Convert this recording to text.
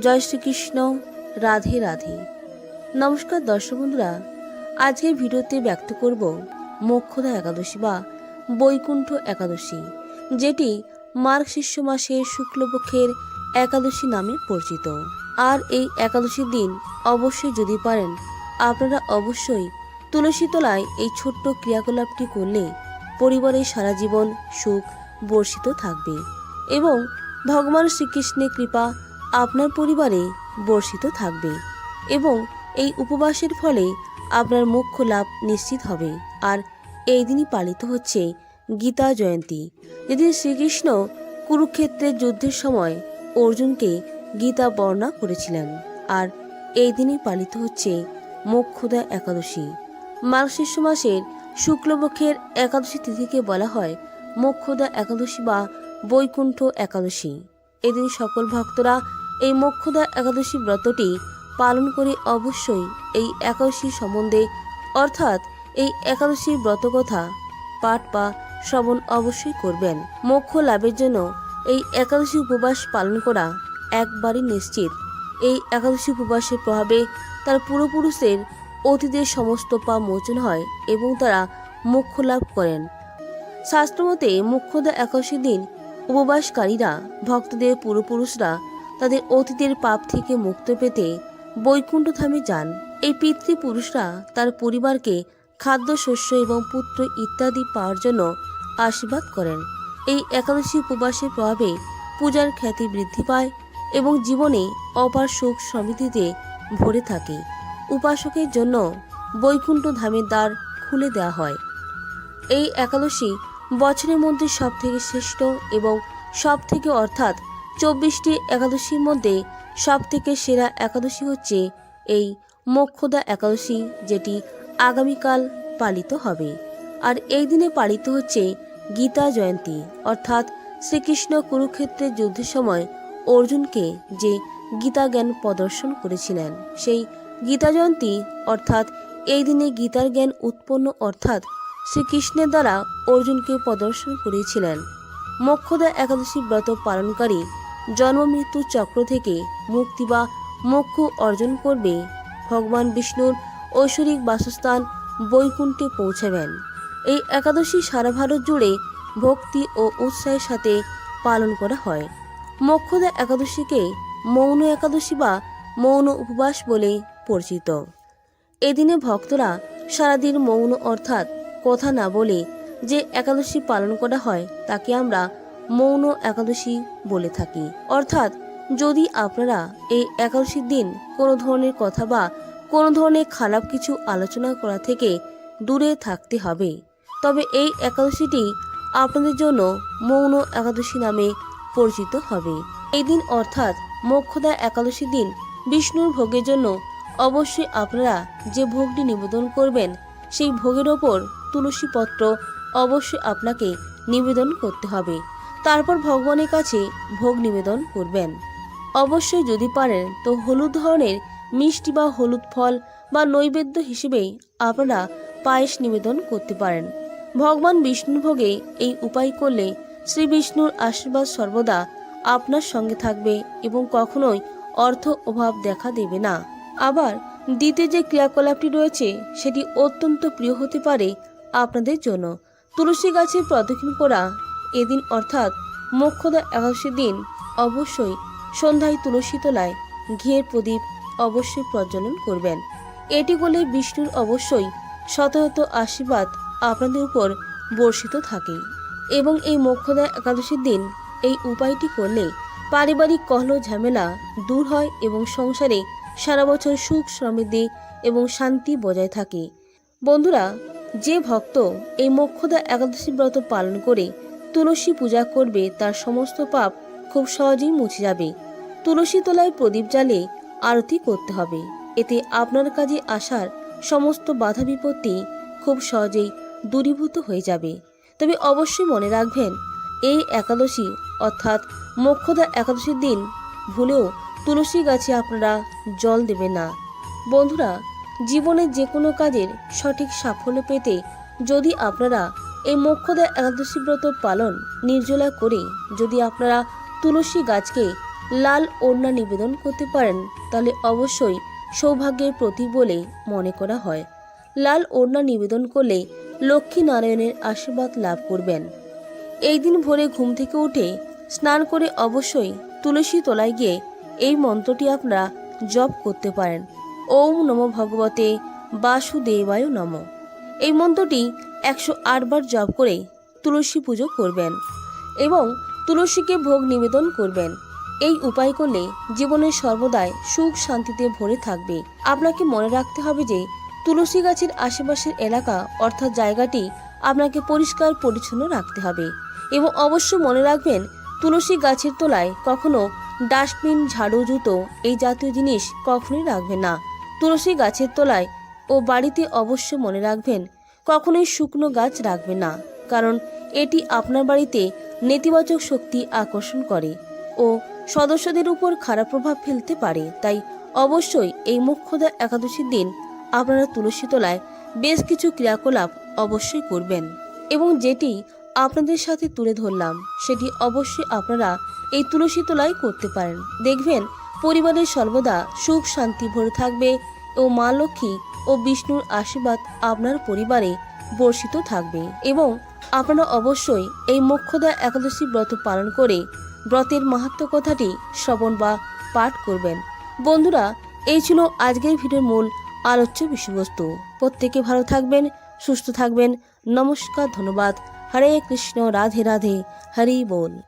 জয় শ্রীকৃষ্ণ, রাধে রাধে। নমস্কার দর্শক বন্ধুরা, আজকের ভিডিওতে ব্যক্ত করব মোক্ষদা একাদশী বা বৈকুণ্ঠ একাদশী, যেটি মার্গ শিষ্য মাসের শুক্লপক্ষের একাদশী নামে পরিচিত। আর এই একাদশীর দিন অবশ্যই যদি পারেন, আপনারা অবশ্যই তুলসী তলায় এই ছোট্ট ক্রিয়াকলাপটি করলে পরিবারের সারা জীবন সুখ বর্ষিত থাকবে এবং ভগবান শ্রীকৃষ্ণের কৃপা আপনার পরিবারে বর্ষিত থাকবে এবং এই উপবাসের ফলে আপনার মোক্ষ লাভ নিশ্চিত হবে। আর এই দিনই পালিত হচ্ছে গীতা জয়ন্তী। যেদিন শ্রীকৃষ্ণ কুরুক্ষেত্রের যুদ্ধের সময় অর্জুনকে গীতা বর্ণনা করেছিলেন। আর এই দিনই পালিত হচ্ছে মোক্ষদা একাদশী। মার্গশীর্ষ মাসের শুক্লপক্ষের একাদশী তিথিকে বলা হয় মোক্ষদা একাদশী বা বৈকুণ্ঠ একাদশী। এদিন সকল ভক্তরা এই মোক্ষদা একাদশী ব্রতটি পালন করে অবশ্যই এই একাদশী সম্বন্ধে, অর্থাৎ এই একাদশীর ব্রতকথা পাঠ বা শ্রবণ অবশ্যই করবেন। মোক্ষ লাভের জন্য এই একাদশী উপবাস পালন করা একবারই নিশ্চিত। এই একাদশী উপবাসের প্রভাবে তার পূর্বপুরুষের অতীতের সমস্ত পা মোচন হয় এবং তারা মোক্ষ লাভ করেন। শাস্ত্রমতে মোক্ষদা একাদশী দিন উপবাসকারীরা, ভক্তদের পূর্বপুরুষরা তাদের অতীতের পাপ থেকে মুক্ত পেতে বৈকুণ্ঠ ধামে যান। এই পিতৃপুরুষরা তার পরিবারকে খাদ্য শস্য এবং পুত্র ইত্যাদি পাওয়ার জন্য আশীর্বাদ করেন। এই একাদশী উপবাসের প্রভাবে পূজার খ্যাতি বৃদ্ধি পায় এবং জীবনে অপার সুখ সমৃদ্ধিতে ভরে থাকে। উপাসকের জন্য বৈকুণ্ঠ ধামের দ্বার খুলে দেওয়া হয়। এই একাদশী বছরের মধ্যে সব থেকে শ্রেষ্ঠ এবং সব থেকে অর্থাৎ চব্বিশটি একাদশীর মধ্যে সব থেকে সেরা একাদশী হচ্ছে এই মোক্ষদা একাদশী, যেটি আগামীকাল পালিত হবে। আর এই দিনে পালিত হচ্ছে গীতা জয়ন্তী, অর্থাৎ শ্রীকৃষ্ণ কুরুক্ষেত্রের যুদ্ধের সময় অর্জুনকে যে গীতা জ্ঞান প্রদর্শন করেছিলেন, সেই গীতা জয়ন্তী, অর্থাৎ এই দিনে গীতার জ্ঞান উৎপন্ন, অর্থাৎ শ্রীকৃষ্ণের দ্বারা অর্জুনকে প্রদর্শন করেছিলেন। মোক্ষদা একাদশী ব্রত পালনকারী জন্ম মৃত্যু চক্র থেকে মুক্তি বা মোক্ষ অর্জন করবে ভগবান বিষ্ণুর ঐশ্বরিক বাসস্থান বৈকুণ্ঠে পৌঁছাবেন। এই একাদশী সারা ভারত জুড়ে ভক্তি ও উৎসাহের সাথে পালন করা হয়। মোক্ষদা একাদশীকে মৌন একাদশী বা মৌন উপবাস বলে পরিচিত। এদিনে ভক্তরা সারাদিন মৌন অর্থাৎ কথা না বলে যে একাদশী পালন করা হয় তাকে আমরা মৌন একাদশী বলে থাকি। অর্থাৎ যদি আপনারা এই একাদশীর দিন কোনো ধরনের কথা বা কোনো ধরনের খারাপ কিছু আলোচনা করা থেকে দূরে থাকতে হবে, তবে এই একাদশীটি আপনাদের জন্য মৌন একাদশী নামে পরিচিত হবে। এই দিন অর্থাৎ মোক্ষদা একাদশী দিন বিষ্ণুর ভোগের জন্য অবশ্যই আপনারা যে ভোগটি নিবেদন করবেন, সেই ভোগের ওপর তুলসী পত্র অবশ্যই আপনাকে নিবেদন করতে হবে। তারপর ভগবানের কাছে ভোগ নিবেদন করবেন। অবশ্যই যদি পারেন, তো হলুদ ধরনের মিষ্টি বা হলুদ ফল বা নৈবেদ্য হিসেবেই আপনারা পায়েস নিবেদন করতে পারেন। ভগবান বিষ্ণুর ভোগে এই উপায় করলে শ্রী বিষ্ণুর আশীর্বাদ সর্বদা আপনার সঙ্গে থাকবে এবং কখনোই অর্থ অভাব দেখা দেবে না। আবার দ্বিতীয় যে ক্রিয়াকলাপটি রয়েছে, সেটি অত্যন্ত প্রিয় হতে পারে আপনাদের জন্য। তুলসী গাছে প্রদক্ষিণ করা এদিন অর্থাৎ মোক্ষদা একাদশীর দিন অবশ্যই সন্ধ্যায় তুলসী তলায় ঘিয়ের প্রদীপ অবশ্যই প্রজ্বলন করবেন। এটি করলে বিষ্ণুর অবশ্যই শতহত আশীর্বাদ আপনাদের উপর বর্ষিত থাকে এবং এই মোক্ষদা একাদশীর দিন এই উপায়টি করলে পারিবারিক কলহ, ঝামেলা দূর হয় এবং সংসারে সারা বছর সুখ, সমৃদ্ধি এবং শান্তি বজায় থাকে। বন্ধুরা, যে ভক্ত এই মোক্ষদা একাদশী ব্রত পালন করে তুলসী পূজা করবে তার সমস্ত পাপ খুব সহজেই মুছে যাবে। তুলসী তলায় প্রদীপ জ্বালে আরতি করতে হবে। এতে আপনার কাজে আসার সমস্ত বাধা বিপত্তি খুব সহজেই দূরীভূত হয়ে যাবে। তবে অবশ্যই মনে রাখবেন, এই একাদশী অর্থাৎ মোক্ষদা একাদশীর দিন ভুলেও তুলসী গাছে আপনারা জল দেবে না। বন্ধুরা, জীবনের যে কোনো কাজের সঠিক সাফল্য পেতে যদি আপনারা এই মোক্ষদা একাদশী ব্রত পালন নির্জলা করে যদি আপনারা তুলসী গাছকে লাল ওড়না নিবেদন করতে পারেন, তাহলে অবশ্যই সৌভাগ্যের প্রতীক বলে মনে করা হয়। লাল ওড়না নিবেদন করলে লক্ষ্মী নারায়ণের আশীর্বাদ লাভ করবেন। এই দিন ভোরে ঘুম থেকে উঠে স্নান করে অবশ্যই তুলসী তলায় গিয়ে এই মন্ত্রটি আপনারা জপ করতে পারেন। ওম নম ভগবতে বাসুদেবায় নম। এই মন্ত্রটি একশো আটবার জপ করে তুলসী পুজো করবেন এবং তুলসীকে ভোগ নিবেদন করবেন। এই উপায় করলে জীবনে সর্বদাই সুখ শান্তিতে ভরে থাকবে। আপনাকে মনে রাখতে হবে যে তুলসী গাছের আশেপাশের এলাকা অর্থাৎ জায়গাটি আপনাকে পরিষ্কার পরিচ্ছন্ন রাখতে হবে এবং অবশ্যই মনে রাখবেন তুলসী গাছের তলায় কখনো ডাস্টবিন, ঝাড়ু, জুতো এই জাতীয় জিনিস কখনোই রাখবেন না। তুলসী গাছের তলায় ও বাড়িতে অবশ্য মনে রাখবেন কখনোই শুকনো গাছ রাখবে না, কারণ এটি আপনার বাড়িতে নেতিবাচক শক্তি আকর্ষণ করে ও সদস্যদের উপর খারাপ প্রভাব ফেলতে পারে। তাই অবশ্যই এই মুখ্যদা একাদশীর দিন আপনারা তুলসী তলায় বেশ কিছু ক্রিয়াকলাপ অবশ্যই করবেন এবং যেটি আপনাদের সাথে তুলে ধরলাম, সেটি অবশ্যই আপনারা এই তুলসী তলায় করতে পারেন। দেখবেন পরিবারের সর্বদা সুখ শান্তি ভরে থাকবে ও মা লক্ষ্মী ও বিষ্ণুর আশীর্বাদ আপনার পরিবারে বর্ষিত থাকবে এবং আপনারা অবশ্যই এই মোক্ষদা একাদশী ব্রত পালন করে ব্রতের মাহাত্ম কথাটি শ্রবণ বা পাঠ করবেন। বন্ধুরা, এই ছিল আজকের ভিডিওর মূল আলোচ্য বিষয়বস্তু। প্রত্যেকে ভালো থাকবেন, সুস্থ থাকবেন। নমস্কার, ধন্যবাদ। হরে কৃষ্ণ, রাধে রাধে। হরি বল।